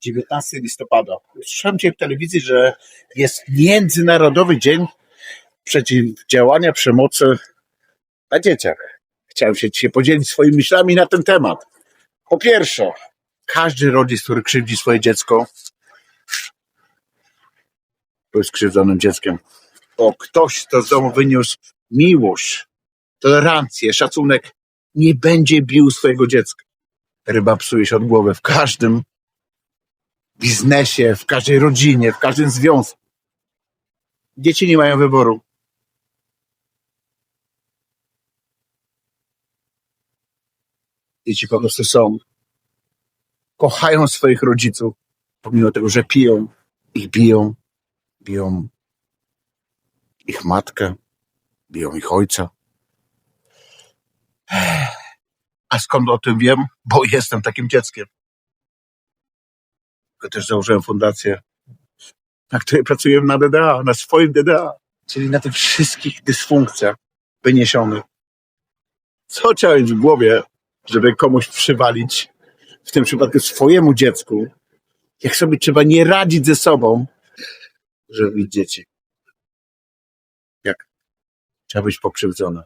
19 listopada. Słyszałem dzisiaj w telewizji, że jest Międzynarodowy Dzień Przeciwdziałania Przemocy na dzieciach. Chciałem się dzisiaj podzielić swoimi myślami na ten temat. Po pierwsze, każdy rodzic, który krzywdzi swoje dziecko, to jest krzywdzonym dzieckiem. Bo ktoś, kto z domu wyniósł miłość, tolerancję, szacunek, nie będzie bił swojego dziecka. Ryba psuje się od głowy w każdym biznesie, w każdej rodzinie, w każdym związku. Dzieci nie mają wyboru. Dzieci po prostu są. Kochają swoich rodziców, pomimo tego, że piją, ich biją, biją ich matkę, biją ich ojca. A skąd o tym wiem? Bo jestem takim dzieckiem. Tylko też założyłem fundację, na której pracuję na DDA, na swoim DDA, czyli na tych wszystkich dysfunkcjach wyniesionych. Co trzeba mieć w głowie, żeby komuś przywalić, w tym przypadku swojemu dziecku, jak sobie trzeba nie radzić ze sobą, żeby mieć dzieci. Jak? Trzeba być pokrzywdzony.